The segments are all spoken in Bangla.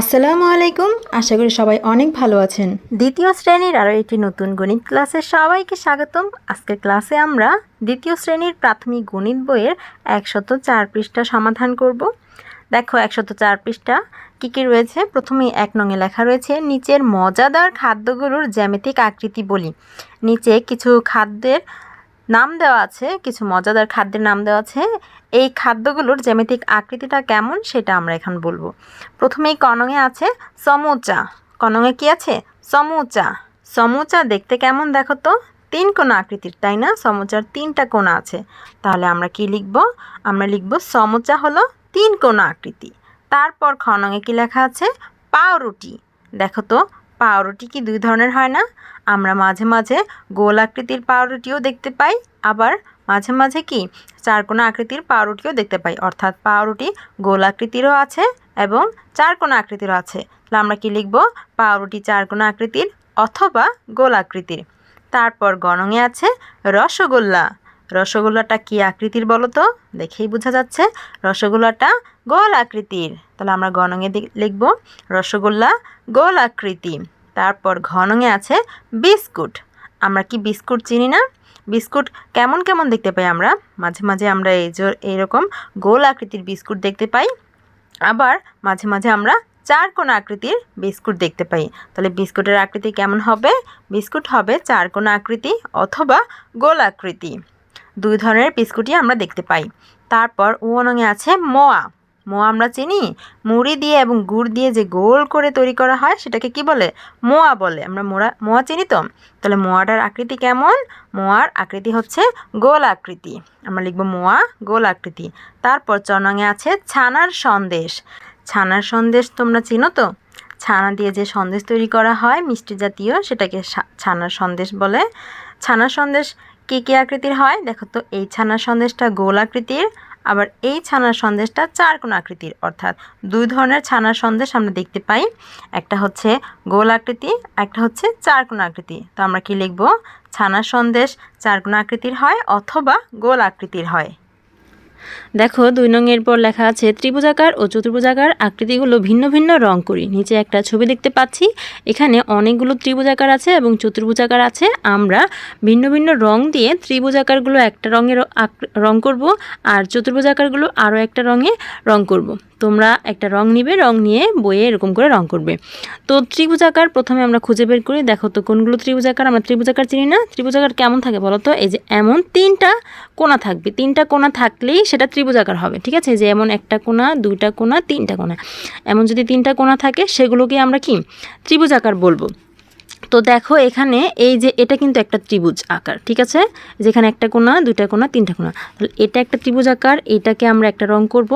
আসসালামু আলাইকুম। আশা করি সবাই অনেক ভালো আছেন। দ্বিতীয় শ্রেণির আরও একটি নতুন গণিত ক্লাসে সবাইকে স্বাগতম। আজকের ক্লাসে আমরা দ্বিতীয় শ্রেণির প্রাথমিক গণিত বইয়ের একশত চার পৃষ্ঠা সমাধান করব। দেখো একশত চার পৃষ্ঠা কী কী রয়েছে? প্রথমেই এক নঙে লেখা রয়েছে, নিচের মজাদার খাদ্যগুলোর জ্যামিতিক আকৃতি বলি। নিচে কিছু খাদ্যের নাম দেওয়া আছে, কিছু মজাদার খাদ্যের নাম দেওয়া আছে। এই খাদ্যগুলোর জ্যামিতিক আকৃতিটা কেমন সেটা আমরা এখন বলব। প্রথমেই কনঙে আছে সমুচা। কনঙে কি আছে? সমুচা। সমুচা দেখতে কেমন দেখো তো? তিন কোণা আকৃতির, তাই না? সমুচার তিনটা কোণা আছে। তাহলে আমরা কি লিখব? আমরা লিখব সমুচা হলো তিন কোণা আকৃতি। তারপর খনঙে কি লেখা আছে? পাউরুটি। দেখো তো পাউরুটি কি দুই ধরনের হয় না? আমরা মাঝে মাঝে গোল আকৃতির পাউরুটিও দেখতে পাই, আবার মাঝে মাঝে কি চার চারকোনা আকৃতির পাউরুটিও দেখতে পাই। অর্থাৎ পাউরুটি গোল আকৃতিরও আছে এবং চার চারকোনা আকৃতিরও আছে। তাহলে আমরা কি লিখব? পাউরুটি চার চারকোনা আকৃতির অথবা গোল আকৃতির। তারপর গণঙে আছে রসগোল্লা। রসগোল্লাটা কি আকৃতির বলো তো? দেখেই বোঝা যাচ্ছে। রসগোল্লাটা গোল আকৃতির। তাহলে আমরা গণঙে লিখব রসগোল্লা গোল আকৃতি। তারপর ঘনঙে আছে বিস্কুট। আমরা কি বিস্কুট চিনি না? বিস্কুট কেমন কেমন দেখতে পাই আমরা? মাঝে মাঝে আমরা এই যে এইরকম গোল আকৃতির বিস্কুট দেখতে পাই। আবার মাঝে মাঝে আমরা চার কোণা আকৃতির বিস্কুট দেখতে পাই। তাহলে বিস্কুটের আকৃতি কেমন হবে? বিস্কুট হবে চার কোণা আকৃতি অথবা গোল আকৃতি। দুই ধরনের বিস্কুটই আমরা দেখতে পাই। তারপর উয়নঙে আছে মোয়া। মোয়া আমরা চিনি। মুড়ি দিয়ে এবং গুড় দিয়ে যে গোল করে তৈরি করা হয়, সেটাকে কি বলে? মোয়া বলে। আমরা মোড়া মোয়া চিনি তো? তাহলে মোয়াটার আকৃতি কেমন? মোয়ার আকৃতি হচ্ছে গোল আকৃতি। আমরা লিখব মোয়া, গোল আকৃতি। তারপর চনঙে আছে ছানার সন্দেশ। ছানার সন্দেশ তোমরা চিনো তো? ছানা দিয়ে যে সন্দেশ তৈরি করা হয়, মিষ্টি জাতীয়, সেটাকে ছানার সন্দেশ বলে। ছানার সন্দেশ কী কী আকৃতির হয়? দেখো তো, এই ছানার সন্দেশটা গোল আকৃতির। আবার এই ছানার সন্দেশটা চার কোন আকৃতির, অর্থাৎ দুই ধরনের ছানার সন্দেশ আমরা দেখতে পাই। একটা হচ্ছে গোল আকৃতি, একটা হচ্ছে চার কোন আকৃতি। তো আমরা কি লিখব? ছানার সন্দেশ চার কোন আকৃতির হয় অথবা গোল আকৃতির হয়। দেখো, দুই নঙের পর লেখা আছে, ত্রিভুজাকার ও চতুর্ভুজাকার আকৃতিগুলো ভিন্ন ভিন্ন রং করি। নিচে একটা ছবি দেখতে পাচ্ছি, এখানে অনেকগুলো ত্রিভুজাকার আছে এবং চতুর্ভুজাকার আছে। আমরা ভিন্ন ভিন্ন রং দিয়ে ত্রিভুজাকারগুলো একটা রঙের রং করব আর চতুর্ভুজাকারগুলো আরও একটা রঙে রং করব। তোমরা একটা রং নিবে, রং নিয়ে বইয়ে এরকম করে রং করবে। তো ত্রিভুজাকার প্রথমে আমরা খুঁজে বের করি। দেখো তো কোনগুলো ত্রিভুজাকার, আমরা ত্রিভুজাকার চিনি না। ত্রিভুজাকার কেমন থাকে বলো তো? এই যে এমন তিনটা কোনা থাকবে। তিনটা কোনা থাকলেই সেটা ত্রিভুজাকার হবে, ঠিক আছে? যে এমন একটা কোনা দুইটা কোনা তিনটা কোনা এমন যদি তিনটা কোনা থাকে, সেগুলোকে আমরা কি? ত্রিভুজাকার বলব। তো দেখো এখানে এই যে এটা কিন্তু একটা ত্রিভুজ আকার, ঠিক আছে? যেখানে একটা কোনা দুইটা কোনা তিনটা কোনা তাহলে এটা একটা ত্রিভুজ আকার, এটাকে আমরা একটা রং করব।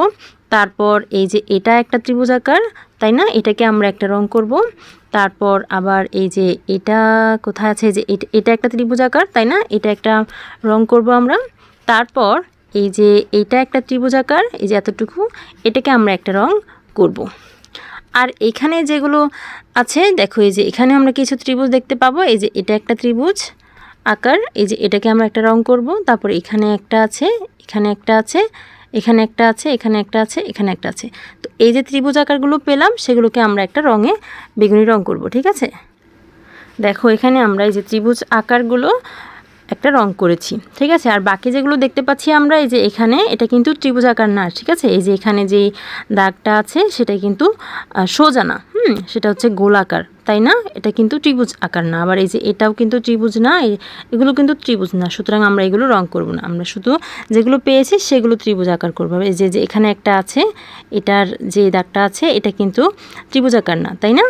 তারপর এই যে এটা একটা ত্রিভুজ আকার, তাই না? এটাকে আমরা একটা রং করব। তারপর আবার এই যে এটা কোথায় আছে? যে এটা একটা ত্রিভুজ আকার, তাই না? এটা একটা রং করব আমরা। তারপর এই যে এটা একটা ত্রিভুজ আকার, এই যে এতটুকু, এটাকে আমরা একটা রং করব। আর এখানে যেগুলো আছে, দেখো এই যে এখানে আমরা কিছু ত্রিভুজ দেখতে পাবো, এই যে এটা একটা ত্রিভুজ আকার, এই যে এটাকে আমরা একটা রং করব, তারপর এখানে একটা আছে, এখানে একটা আছে, এখানে একটা আছে, এখানে একটা আছে, এখানে একটা আছে তো এই যে ত্রিভুজ আকারগুলো পেলাম, সেগুলোকে আমরা একটা রঙে বেগুনি রং করব, ঠিক আছে দেখো এখানে আমরা এই যে ত্রিভুজ আকারগুলো একটা রং করেছি, ঠিক আছে? আর বাকি যেগুলো দেখতে পাচ্ছি আমরা, এই যে এখানে, এটা কিন্তু ত্রিভুজ আকার না, ঠিক আছে? এই যে এখানে যে দাগটা আছে, সেটা কিন্তু সোজা না, হুম? সেটা হচ্ছে গোলাকার, তাই না? এটা কিন্তু ত্রিভুজ আকার না। আবার এই যে এটাও কিন্তু ত্রিভুজ না এগুলো কিন্তু ত্রিভুজ না, সুতরাং আমরা এগুলো রং করব না। আমরা শুধু যেগুলো পেয়েছি, সেগুলো ত্রিভুজ আকার করব। এই যে যে এখানে একটা আছে, এটার যে দাগটা আছে, এটা কিন্তু ত্রিভুজ আকার না, তাই না?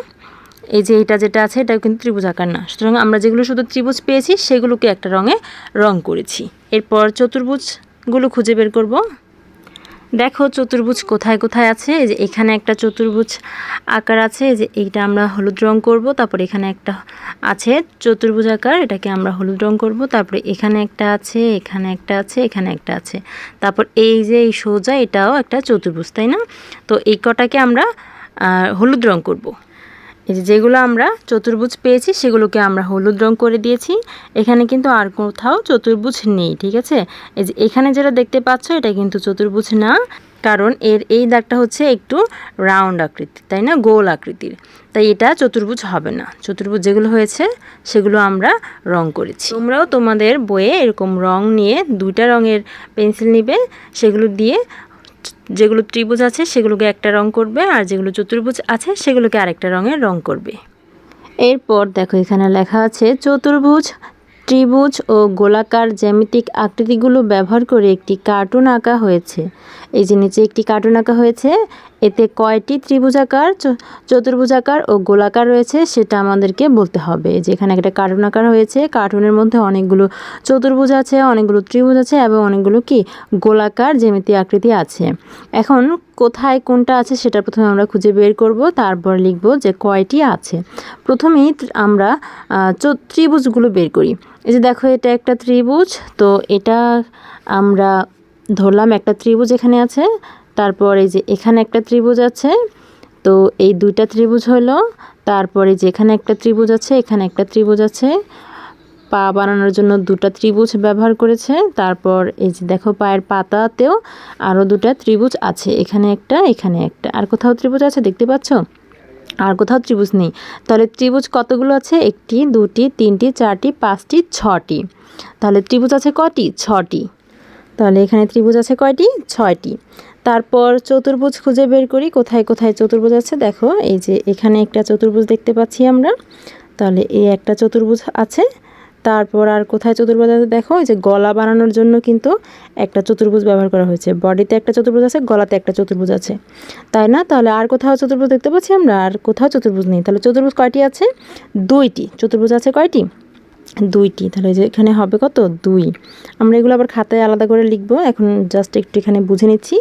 এই যে এটা যেটা আছে, এটাও কিন্তু ত্রিভুজ আকার না। সুতরাং আমরা যেগুলো শুধু ত্রিভুজ পেয়েছি, সেগুলোকে একটা রঙে রং করেছি। এরপর চতুর্ভুজগুলো খুঁজে বের করব। দেখো চতুর্ভুজ কোথায় কোথায় আছে। এই যে এখানে একটা চতুর্ভুজ আকার আছে। এই যে এইটা আমরা হলুদ রং করব। তারপর এখানে একটা আছে চতুর্ভুজ আকার। এটাকে আমরা হলুদ রং করব। তারপরে এখানে একটা আছে, এখানে একটা আছে, এখানে একটা আছে। তারপর এই যে এই সোজা, এটাও একটা চতুর্ভুজ, তাই না? তো এই কটাকে আমরা হলুদ রং করব। এই যে যেগুলো আমরা চতুর্ভুজ পেয়েছি, সেগুলোকে আমরা হলুদ রং করে দিয়েছি। এখানে কিন্তু আর কোথাও চতুর্ভুজ নেই, ঠিক আছে? এই যে এখানে যেটা দেখতে পাচ্ছ, এটা কিন্তু চতুর্ভুজ না, কারণ এর এই দাগটা হচ্ছে একটু রাউন্ড আকৃতির, তাই না? গোল আকৃতির। তাই এটা চতুর্ভুজ হবে না। চতুর্ভুজ যেগুলো হয়েছে, সেগুলো আমরা রং করেছি। তোমরাও তোমাদের বইয়ে এরকম রং নিয়ে দুইটা রঙের পেন্সিল নিবে, সেগুলো দিয়ে যেগুলো ত্রিভুজ আছে সেগুলোকে একটা রং করবে, আর যেগুলো চতুর্ভুজ আছে সেগুলোকে আরেকটা রঙের রং করবে। এরপর দেখো এখানে লেখা আছে, চতুর্ভুজ ত্রিভুজ ও গোলাকার জ্যামিতিক আকৃতিগুলো ব্যবহার করে একটি কার্টুন আঁকা হয়েছে। এই যে নিচে একটি কার্টুন আঁকা হয়েছে, এতে কয়টি ত্রিভুজাকার চতুর্ভুজাকার ও গোলাকার রয়েছে সেটা আমাদেরকে বলতে হবে। যে এখানে একটা কার্টুন আকার হয়েছে, কার্টুনের মধ্যে অনেকগুলো চতুর্ভুজ আছে, অনেকগুলো ত্রিভুজ আছে এবং অনেকগুলো কি? গোলাকার জ্যামিতি আকৃতি আছে। এখন কোথায় কোনটা আছে সেটা প্রথমে আমরা খুঁজে বের করব, তারপর লিখব যে কয়টি আছে। প্রথমেই আমরা ত্রিভুজগুলো বের করি। এই যে দেখো এটা একটা ত্রিভুজ, তো এটা আমরা ধরলাম একটা ত্রিভুজ এখানে আছে, তারপর এই যে এখানে একটা ত্রিভুজ আছে, তো এই দুইটা ত্রিভুজ হলো, তারপরে যে এখানে একটা ত্রিভুজ আছে, এখানে একটা ত্রিভুজ আছে পা বানানোর জন্য দুটো ত্রিভুজ ব্যবহার করেছে। তারপর এই যে দেখো পায়ের পাতাতেও আরও দুটো ত্রিভুজ আছে। এখানে একটা এখানে একটা। আর কোথাও ত্রিভুজ আছে দেখতে পাচ্ছ? আর কোথাও ত্রিভুজ নেই। তাহলে ত্রিভুজ কতগুলো আছে? একটি, দুটি, তিনটি, চারটি, পাঁচটি, ছটি। তাহলে ত্রিভুজ আছে কটি? ছটি। তাহলে এখানে ত্রিভুজ আছে কয়টি? ছয়টি। তারপর চতুর্ভুজ খুঁজে বের করি। কোথায় কোথায় চতুর্ভুজ আছে? দেখো, এই যে এখানে একটা চতুর্ভুজ দেখতে পাচ্ছি আমরা। তাহলে এই একটা চতুর্ভুজ আছে। তারপর আর কোথায় চতুর্ভুজ আছে দেখো যে গলা বানানোর জন্য কিন্তু একটা চতুর্ভুজ ব্যবহার করা হয়েছে। বডিতে একটা চতুর্ভুজ আছে, গলাতে একটা চতুর্ভুজ আছে। তাই না? তাহলে আর কোথাও চতুর্ভুজ দেখতে পাচ্ছি আমরা, আর কোথাও চতুর্ভুজ নেই। তাহলে চতুর্ভুজ কয়টি আছে? দুইটি। চতুর্ভুজ আছে কয়টি? দুইটি। তাহলে যে এখানে হবে কত? দুই। আমরা এগুলো আবার খাতায় আলাদা করে লিখব। এখন জাস্ট একটু এখানে বুঝে নিচ্ছি।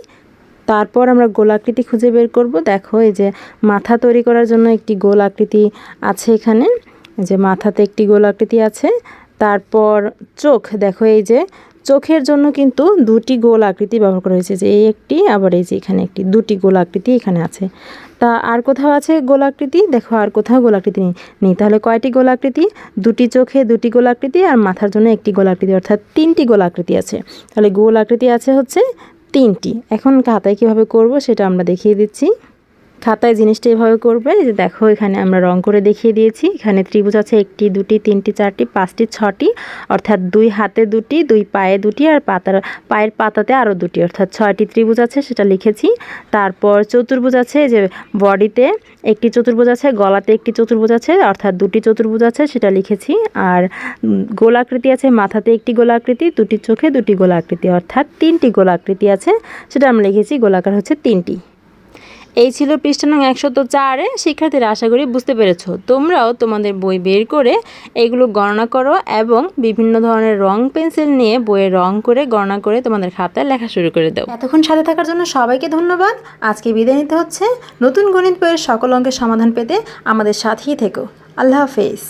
তারপর আমরা গোলাকৃতি খুঁজে বের করব। দেখো, এই যে মাথা তৈরি করার জন্য একটি গোল আকৃতি আছে এখানে। যে মাথাতে একটি গোল আকৃতি আছে, তারপর চোখ, দেখো এই যে, চোখের জন্য কিন্তু দুটি গোল আকৃতি ব্যবহার করা হয়েছে, যে এই একটি, আবার এই যে এখানে একটি, দুটি গোল আকৃতি এখানে আছে। তা আর কোথাও আছে গোলাকৃতি? দেখো আর কোথাও গোলাকৃতি নেই। নেই তাহলে কয়টি গোলাকৃতি? দুটি চোখে দুটি গোলাকৃতি আর মাথার জন্য একটি গোলাকৃতি, অর্থাৎ তিনটি গোলাকৃতি আছে। তাহলে গোল আকৃতি আছে হচ্ছে তিনটি। এখন খাতায় কীভাবে করব সেটা আমরা দেখিয়ে দিচ্ছি। খাতায় জিনিসটা এভাবে করবে যে দেখো এখানে আমরা রং করে দেখিয়ে দিয়েছি। এখানে ত্রিভুজ আছে একটি, দুটি, তিনটি, চারটি, পাঁচটি, ছটি, অর্থাৎ দুই হাতে দুটি, দুই পায়ে দুটি, আর পাতার, পায়ের পাতাতে আরও দুটি, অর্থাৎ ছয়টি ত্রিভুজ আছে, সেটা লিখেছি। তারপর চতুর্ভুজ আছে যে বডিতে একটি চতুর্ভুজ আছে, গলাতে একটি চতুর্ভুজ আছে, অর্থাৎ দুটি চতুর্ভুজ আছে, সেটা লিখেছি। আর গোলাকৃতি আছে, মাথাতে একটি গোলাকৃতি, দুটি চোখে দুটি গোলাকৃতি, অর্থাৎ তিনটি গোলাকৃতি আছে, সেটা আমরা লিখেছি, গোলাকার হচ্ছে তিনটি। এই ছিল পৃষ্ঠা নং একশত চারে। শিক্ষার্থীরা, আশা করি বুঝতে পেরেছ। তোমরাও তোমাদের বই বের করে এগুলো গণনা করো এবং বিভিন্ন ধরনের রং পেন্সিল নিয়ে বইয়ে রং করে গণনা করে তোমাদের খাতায় লেখা শুরু করে দাও। এতক্ষণ সাথে থাকার জন্য সবাইকে ধন্যবাদ। আজকে বিদায় নিতে হচ্ছে। নতুন গণিত বইয়ের সকল অঙ্কের সমাধান পেতে আমাদের সাথেই থেকো। আল্লাহ হাফেজ।